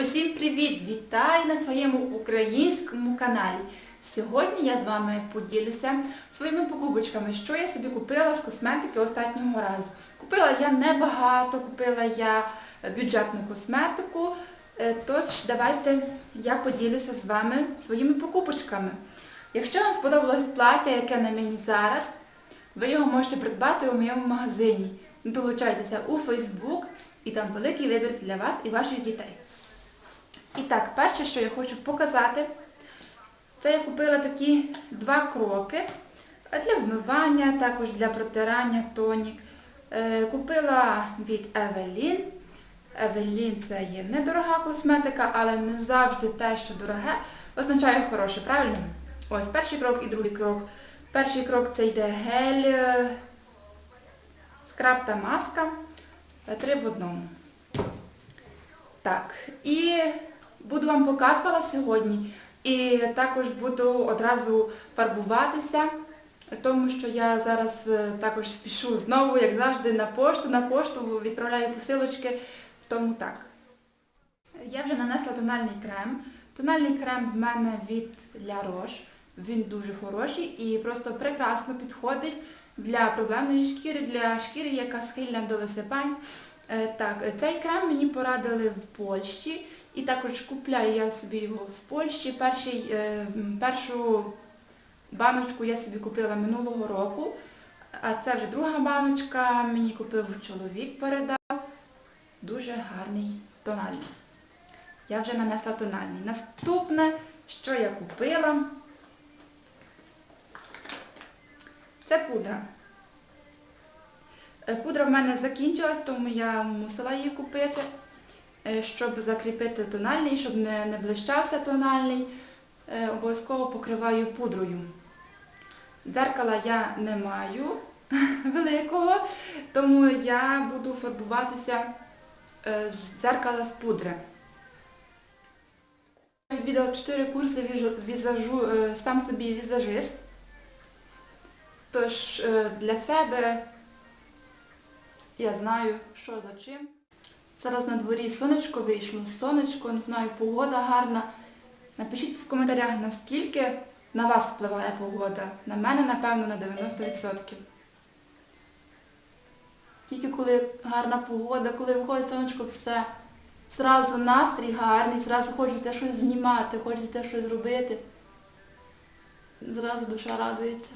Усім привіт! Вітаю на своєму українському каналі. Сьогодні я з вами поділюся своїми покупочками, що я собі купила з косметики останнього разу. Купила я небагато, купила я бюджетну косметику, е, тож давайте я поділюся з вами своїми покупочками. Якщо вам сподобалось плаття, яке на мені зараз, ви його можете придбати у моєму магазині. Долучайтеся у Facebook і там великий вибір для вас і ваших дітей. І так, перше, що я хочу показати, це я купила такі два кроки для вмивання, також для протирання тонік. Е, Купила від Evelyn. Evelyn це є недорога косметика, але не завжди те, що дороге, означає хороше, правильно? Ось перший крок і другий крок. Перший крок це йде гель, е, скраб та маска. Три в одному. Так, і буду вам показувала сьогодні. І також буду одразу фарбуватися, тому що я зараз е, також спішу знову, як завжди, на пошту, на пошту відправляю посилочки, тому так. Я вже нанесла тональний крем. Тональний крем в мене від La Roche. Він дуже хороший і просто прекрасно підходить для проблемної шкіри, для шкіри, яка схильна до висипань. Е, Так, цей крем мені порадили в Польщі і також купляю я собі його в Польщі. Перший, е, першу баночку я собі купила минулого року, а це вже друга баночка, мені купив чоловік, передав. Дуже гарний тональний. Я вже нанесла тональний. Наступне, що я купила, це пудра. Е, Пудра в мене закінчилась, тому я мусила її купити, щоб закріпити тональний, щоб не, не блищався тональний. Е, Обов'язково покриваю пудрою. Дзеркала я не маю великого, тому я буду фарбуватися е, з дзеркала з пудри. Я відвідала 4 курси візажу, е, сам собі візажист. Тож е, для себе я знаю, що за чим. Зараз на дворі сонечко вийшло, сонечко, не знаю, погода гарна. Напишіть в коментарях, наскільки на вас впливає погода. На мене, напевно, на 90%. Тільки коли гарна погода, коли виходить сонечко, все. Зразу настрій гарний, зразу хочеться щось знімати, хочеться щось робити. Зразу душа радується.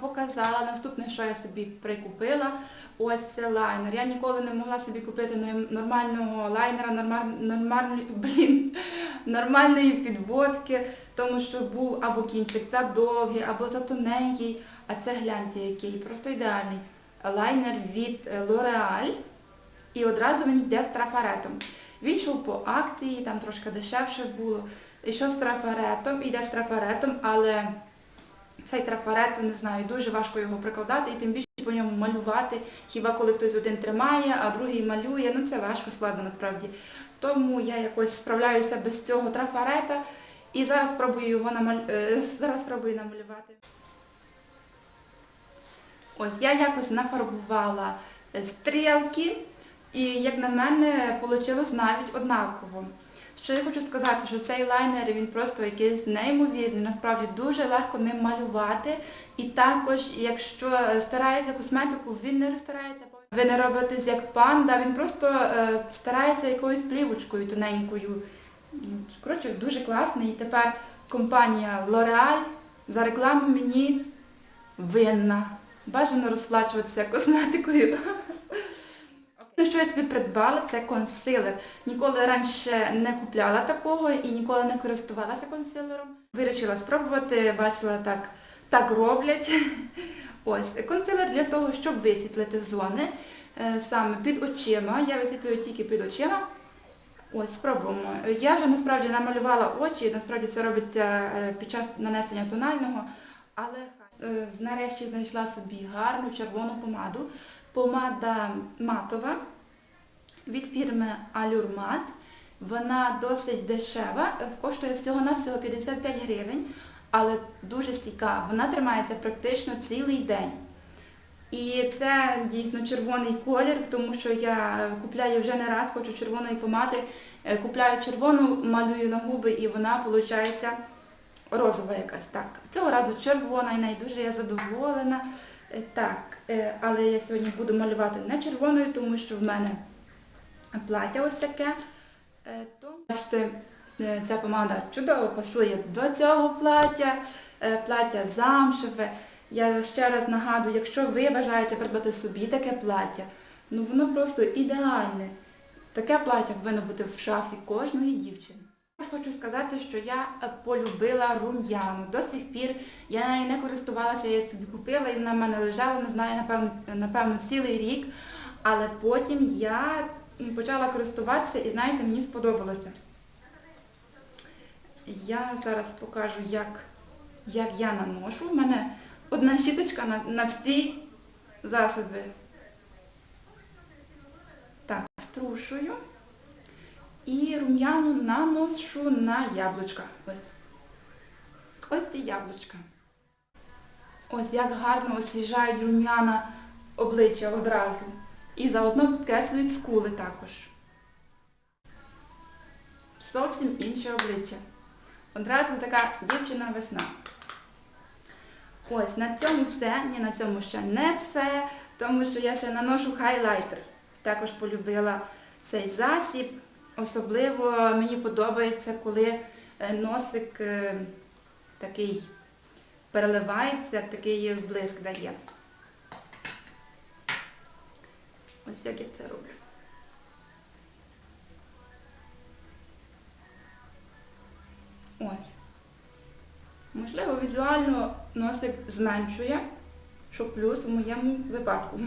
Показала наступне, що я собі прикупила. Ось це лайнер. Я ніколи не могла собі купити нормального лайнера, нормаль- блін, нормальної підводки, тому що був або кінчик задовгий, або затоненький, а це гляньте який, просто ідеальний. Лайнер від L'Oreal і одразу він йде з трафаретом. Він йшов по акції, там трошки дешевше було. Йшов з трафаретом, йде з трафаретом, але цей трафарет, не знаю, дуже важко його прикладати і тим більше по ньому малювати. Хіба коли хтось один тримає, а другий малює, ну це важко складно насправді. Тому я якось справляюся без цього трафарета і зараз спробую його намаль... е, зараз спробую намалювати. Ось я якось нафарбувала е, стрілки, і як на мене, вийшло навіть однаково. Що я хочу сказати, що цей лайнер він просто якийсь неймовірний, насправді дуже легко ним малювати. І також, якщо стараєте косметику, він не розстарається. Ви не робите як панда, він просто е, старається якоюсь плівочкою тоненькою. Коротше, дуже класний. І тепер компанія L'Oreal за рекламу мені винна. Бажано розплачуватися косметикою. Ну, Що я собі придбала, це консилер. Ніколи раніше не купляла такого і ніколи не користувалася консилером. Вирішила спробувати, бачила, так, так роблять. Ось, консилер для того, щоб висвітлити зони е, саме під очима. Я висвітлюю тільки під очима. Ось, спробуємо. Я вже насправді намалювала очі, насправді це робиться е, під час нанесення тонального, але. Е, нарешті знайшла собі гарну червону помаду. Помада матова від фірми Allure Mat. Вона досить дешева, коштує всього-навсього 55 гривень, але дуже стійка. Вона тримається практично цілий день. І це дійсно червоний колір, тому що я купляю вже не раз, хочу червоної помади. Е, Купляю червону, малюю на губи і вона виходить розова якась. Так. Цього разу червона і нею дуже я задоволена. Е, Так, е, але я сьогодні буду малювати не червоною, тому що в мене плаття ось таке. Е, То, бачите, ця помада чудово пасує до цього плаття, плаття замшеве. Я ще раз нагадую, якщо ви бажаєте придбати собі таке плаття, ну воно просто ідеальне. Таке плаття повинно бути в шафі кожної дівчини. Хочу сказати, що я е, полюбила рум'яну. До сих пір я нею не користувалася, я її собі купила і вона в мене лежала, не знаю, напевно, напевно, цілий рік. Але потім я почала користуватися і знаєте, мені сподобалося. Я зараз покажу, як, як я наношу. У мене одна щіточка на, на всі засоби. Так, струшую. І рум'яну наношу на яблучка. Ось. Ось ці яблучка. Ось як гарно освіжають рум'яна обличчя одразу. І заодно підкреслюють скули також. Зовсім інше обличчя. Одразу така дівчина весна. Ось, на цьому все. Ні, на цьому ще не все, тому що я ще наношу хайлайтер. Також полюбила цей засіб. Особливо мені подобається, коли е, носик е, такий переливається, такий блиск дає. Ось як я це роблю. Ось. Можливо, візуально носик зменшує, що плюс у моєму випадку.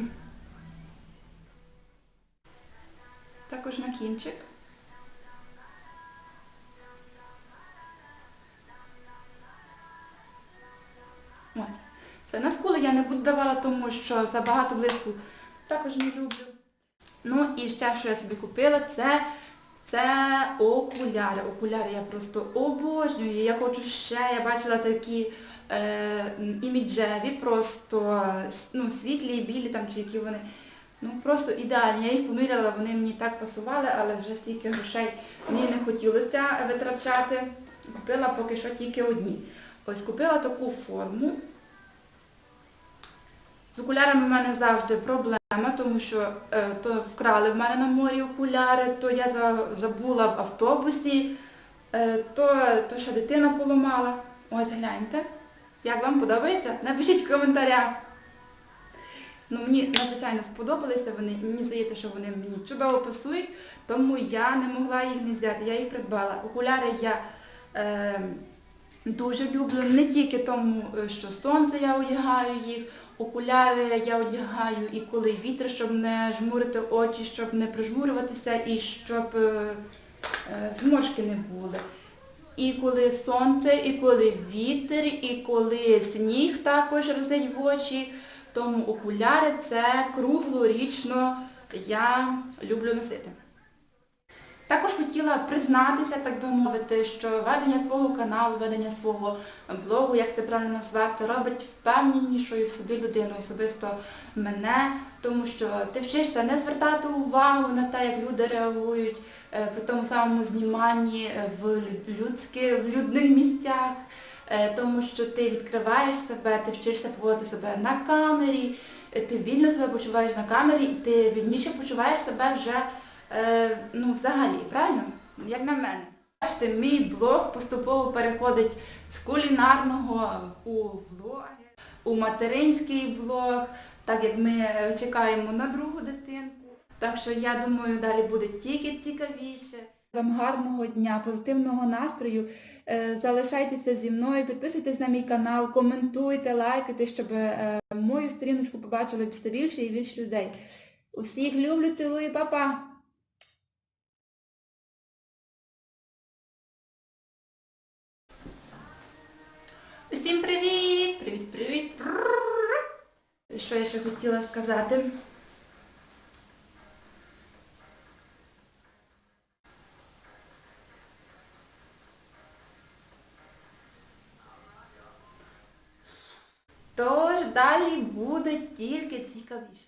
Також на кінчик. Ось. Це на скули я не буду давала, тому що забагато блиску також не люблю. Ну і ще, що я собі купила, це, це окуляри. Окуляри я просто обожнюю. Я хочу ще, я бачила такі е, іміджеві, просто ну, світлі, білі там чи які вони. Ну просто ідеальні. Я їх поміряла, вони мені так пасували, але вже стільки грошей мені не хотілося витрачати. Купила поки що тільки одні. Ось купила таку форму. З окулярами в мене завжди проблема, тому що е, то вкрали в мене на морі окуляри, то я за- забула в автобусі, е, то, то ще дитина поламала. Ось гляньте. Як вам подобається? Напишіть в коментарях. Ну, мені надзвичайно сподобалися вони. Мені здається, що вони мені чудово пасують, тому я не могла їх не взяти. Я їх придбала. Окуляри я е, дуже люблю. Не тільки тому, е, що сонце я одягаю їх, окуляри я одягаю і коли вітер, щоб не жмурити очі, щоб не прижмурюватися і щоб е, е, зморшки не були. І коли сонце, і коли вітер, і коли сніг також разить в очі. Тому окуляри це круглорічно я люблю носити. Також хотіла признатися, так би мовити, що ведення свого каналу, ведення свого блогу, як це правильно назвати, робить впевненішою собі людину, особисто мене, тому що ти вчишся не звертати увагу на те, як люди реагують е, при тому самому зніманні е, в лю- людські, в людних місцях, е, тому що ти відкриваєш себе, ти вчишся поводити себе на камері, ти вільно себе почуваєш на камері, ти вільніше почуваєш себе вже е, ну, взагалі, правильно? Як на мене. Бачите, мій блог поступово переходить з кулінарного у влоги, у материнський блог, так як ми чекаємо на другу дитинку. Так що я думаю, далі буде тільки цікавіше. Вам гарного дня, позитивного настрою. Е, Залишайтеся зі мною, підписуйтесь на мій канал, коментуйте, лайкайте, щоб е, мою сторіночку побачили все більше і більше людей. Усіх люблю, цілую, па-па! Усім привіт! Привіт, привіт! Що я ще хотіла сказати? Тож, далі буде тільки цікавіше.